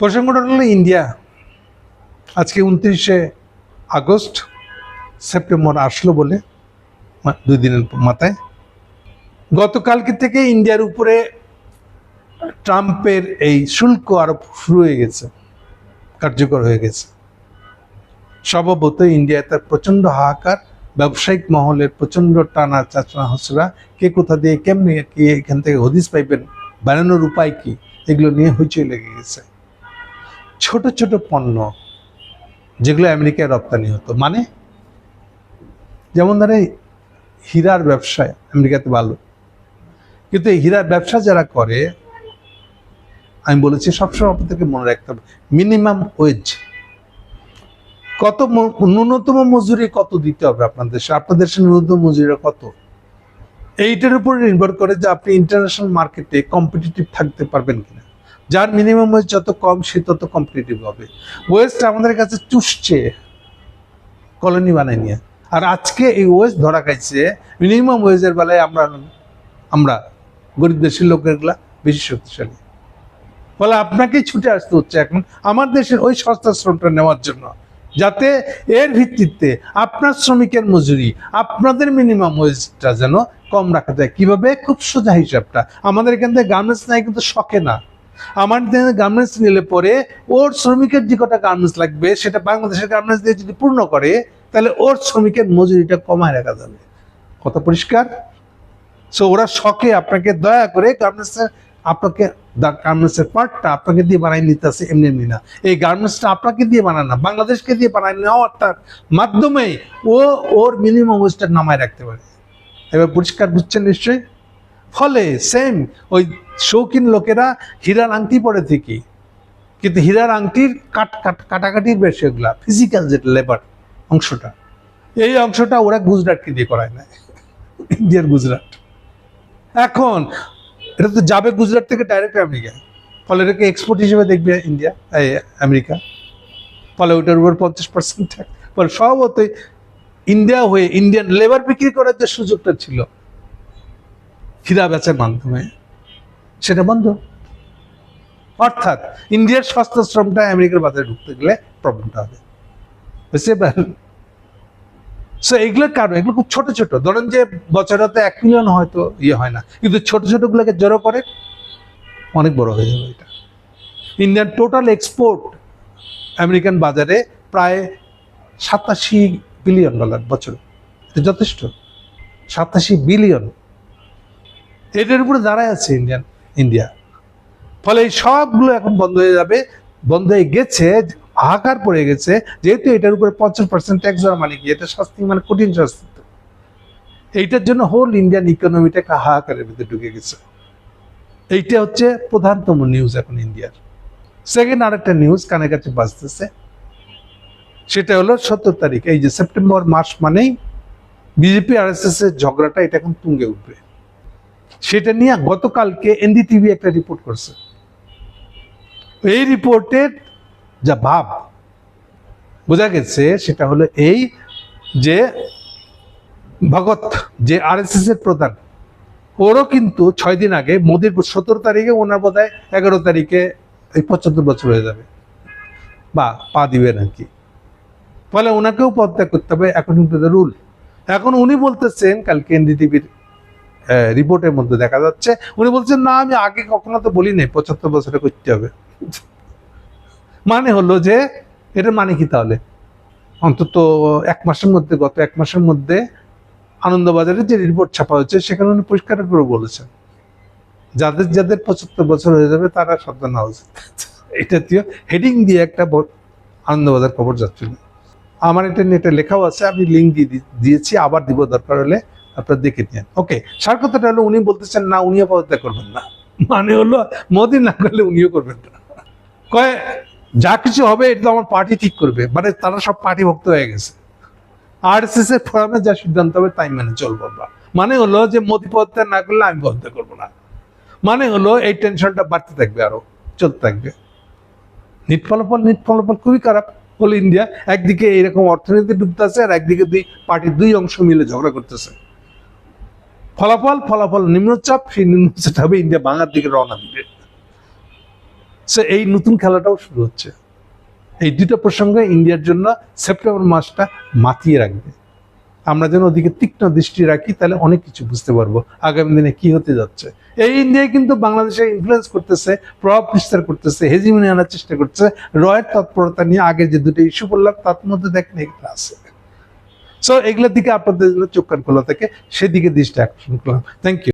প্রসঙ্গটা হলো ইন্ডিয়া। আজকে উনত্রিশে আগস্ট, সেপ্টেম্বর আসলো বলে দুই দিনের মাথায়। গতকালকে থেকে ইন্ডিয়ার উপরে ট্রাম্পের এই শুল্ক আরোপ শুরু হয়ে গেছে, কার্যকর হয়ে গেছে। স্বভাবত ইন্ডিয়াতে প্রচণ্ড হাহাকার, ব্যবসায়িক মহলের প্রচণ্ড টানা চাচনা হসরা, কে কোথা দিয়ে, কেমনি, কি এখান থেকে হদিস পাইবেন, বানানোর উপায় কি, এগুলো নিয়ে হইচই লেগে গেছে। ছোট ছোট পণ্য যেগুলো আমেরিকায় রপ্তানি হতো। মানে যেমন ধরে হীরার ব্যবসায় আমেরিকাতে ভালো। কিন্তু এই হীরার ব্যবসা যারা করে, আমি বলেছি সবসময় আপনাদেরকে মনে রাখতে হবে মিনিমাম ওয়েজ কত ন্যূনতম মজুরি কত দিতে হবে আপনার দেশে আপনার দেশের ন্যূনতম মজুরিটা কত? এইটার উপর নির্ভর করে যে আপনি ইন্টারন্যাশনাল মার্কেটে কম্পিটিটিভ থাকতে পারবেন কিনা। যার মিনিমাম ওয়েজ যত কম, সে তত কম্পিটিটিভ হবে। ওয়েস্ট আমাদের কাছে চুষছে কলোনি বানায় নিয়ে। আর আজকে এই ওয়েস্ট ধরা খাইছে মিনিমাম ওয়েজের বেলায় আমরা আমরা গরিব দেশের লোকেরগুলা বেশি শক্তিশালী। ফলে আপনাকেই ছুটে আসতে হচ্ছে এখন আমার দেশের ওই সস্তা শ্রমটা নেওয়ার জন্য। যাতে এর ভিত্তিতে আপনার শ্রমিকের মজুরি, আপনাদের মিনিমাম ওয়েজটা যেন কম রাখা যায়। কীভাবে? খুব সোজা হিসাবটা। আমাদের এখান থেকে গার্মেন্টস নাই কিন্তু শখে না। আমার গার্মেন্টস নিলে পরে ওর শ্রমিকের যে কটা গার্মেন্টস লাগবে, সেটা বাংলাদেশের গার্মেন্টস দিয়ে যদি পূর্ণ করে, তাহলে ওর শ্রমিকের মজুরিটা কমায় রাখা যাবে। কত পরিষ্কার? সো ওরা শখে আপনাকে দয়া করে গার্মেন্টসের আপনাকে গার্মেন্টসের পার্টটা আপনাকে দিয়ে বানাই নিতেছে এমনি এমনি না। এই গার্মেন্টসটা আপনাকে দিয়ে বানান না, বাংলাদেশকে দিয়ে বানাই নেওয়াটার মাধ্যমে ও, ওর মিনিমাম ওয়েজটা নামায় রাখতে পারে। এবার পরিষ্কার বুঝছেন নিশ্চয়ই? ফলে সেম ওই শৌখিন লোকেরা হীরার আংটি পরে থেকে। কিন্তু হীরার আংটির কাট কাট, কাটাকাটির বেশি ওগুলা ফিজিক্যাল যেটা লেবার অংশটা। এই অংশটা ওরা গুজরাটকে দিয়ে করায় না ইন্ডিয়ার গুজরাট। এখন, এটা তো যাবে গুজরাট থেকে ডাইরেক্ট আমেরিকা ফলে এটাকে এক্সপোর্ট হিসেবে দেখবে ইন্ডিয়া আমেরিকা। ফলে ওইটার উপর পঞ্চাশ পার্সেন্ট ফলে স্বভাবতই ইন্ডিয়া হয়ে, ইন্ডিয়ান লেবার বিক্রি করার যে সুযোগটা ছিল হীরা মাধ্যমে। সেটা বন্ধ। অর্থাৎ ইন্ডিয়ার সস্তা শ্রমটা আমেরিকার বাজারে ঢুকতে গেলে প্রবলেমটা হবে। বুঝতে পারলেন? সো এগুলোর কারণ, এগুলো খুব ছোট ছোট। ধরেন যে বছরতে এক মিলিয়ন হয়তো ইয়ে হয় না। কিন্তু ছোট ছোটগুলোকে জড়ো করে অনেক বড় হয়ে যাবে এটা। ইন্ডিয়ান টোটাল এক্সপোর্ট আমেরিকান বাজারে প্রায় সাতাশি বিলিয়ন ডলার বছর। যথেষ্ট। সাতাশি বিলিয়ন এটার উপরে দাঁড়ায় আছে ইন্ডিয়ান ইন্ডিয়া ফলে এই সবগুলো এখন বন্ধ হয়ে যাবে। বন্ধ হয়ে গেছে, হাহাকার পড়ে গেছে। যেহেতু এটার উপরে পঞ্চাশ পার্সেন্ট ট্যাক্স দেওয়া মানে কি এটা শাস্তি মানে কঠিন শাস্তি এইটার জন্য হোল ইন্ডিয়ান ইকোনমিটা একটা হাহাকারের ভিতরে ঢুকে গেছে। এইটা হচ্ছে প্রধানতম নিউজ এখন ইন্ডিয়ার সেকেন্ড আরেকটা নিউজ কানে কাছে বাজতেছে। সেটা হলো সত্তর তারিখ, এই যে সেপ্টেম্বর মাস মানেই বিজেপি আর এস এস এর ঝগড়াটা, এটা এখন তুঙ্গে উঠবে। সেটা নিয়ে গতকালকে এনডিটিভি একটা রিপোর্ট করছে। এই রিপোর্টের যা ভাব, বোঝা গেছে সেটা হলো এই যে ভগৎ, যে আরএসএস এর প্রধান, ওরও কিন্তু ছয় দিন আগে মোদির সতেরো তারিখে ওনার বোধ হয় এগারো তারিখে এই পঁচাত্তর বছর হয়ে যাবে। বা পা দিবেন নাকি? ফলে ওনাকেও পদত্যাগ করতে হবে, এখন কিন্তু রুল এখন উনি বলতেছেন, কালকে এনডিটিভির রিপোর্টের মধ্যে দেখা যাচ্ছে। উনি বলছেন, না, আমি আগে কখনো তো বলি নাই পঁচাত্তর বছরে করতে হবে। মানে হলো যে, এটা মানে কি তাহলে? অন্তত এক মাসের মধ্যে, গত এক মাসের মধ্যে আনন্দবাজারে যে রিপোর্ট ছাপা হয়েছে, সেখানে উনি পরিষ্কার করে বলেছেন। যাদের যাদের পঁচাত্তর বছর হয়ে যাবে, তারা সাবধান হওয়া উচিত এটা হেডিং দিয়ে একটা আনন্দবাজার খবর যাচ্ছিল। আমার এটা নেটে লেখাও আছে, আমি লিঙ্ক দিয়ে দিয়েছি, আবার দিব, দরকার হলে আপনারা দেখে নিন ওকে, সার কথাটা হলো উনি বলতেছেন, না, উনিও পদত্যাগ করবেন না। মানে হলো মোদি না করলে উনিও করবেন না। কয়, যা কিছু হবে, এটা তো আমার পার্টি ঠিক করবে। মানে তারা সব পার্টি ভক্ত হয়ে গেছে। আর এস এর ফোরামে যা সিদ্ধান্ত হবে, তাই মেনে চলবো আমরা। মানে হলো যে, মোদি পদত্যাগ না করলে আমি পদত্যাগ করব না। মানে হলো, এই টেনশনটা বাড়তে থাকবে আরও, চলতে থাকবে। নিট ফলাফল নিট ফলাফল খুবই খারাপ। হল ইন্ডিয়া, একদিকে এইরকম অর্থনীতি ডুবতেছে, আর একদিকে দুই, পার্টির দুই অংশ মিলে ঝগড়া করতেছে। ফলাফল ফলাফল নিম্নচাপ, সেই নিম্নচাপ হবে ইন্ডিয়া বাংলার দিকে রওনা দিবে। সো এই নতুন খেলাটাও শুরু হচ্ছে। এই দুটো প্রসঙ্গে ইন্ডিয়ার জন্য সেপ্টেম্বর মাসটা মাতিয়ে রাখবে। আমরা যেন ওদিকে তীক্ষ্ণ দৃষ্টি রাখি, তাহলে অনেক কিছু বুঝতে পারব আগামী দিনে কি হতে যাচ্ছে। এই ইন্ডিয়ায় কিন্তু বাংলাদেশে ইনফ্লুয়েন্স করতেছে, প্রভাব বিস্তার করতেছে হেজিমনি আনার চেষ্টা করছে রয়ের তৎপরতা নিয়ে আগে যে দুটো ইস্যু বললাম, তার মধ্যে দেখেন এগুলো আছে। সো এগুলোর দিকে আপনাদের চোখ কান খোলা থাকে সেদিকে দৃষ্টি আকর্ষণ করলাম। Thank you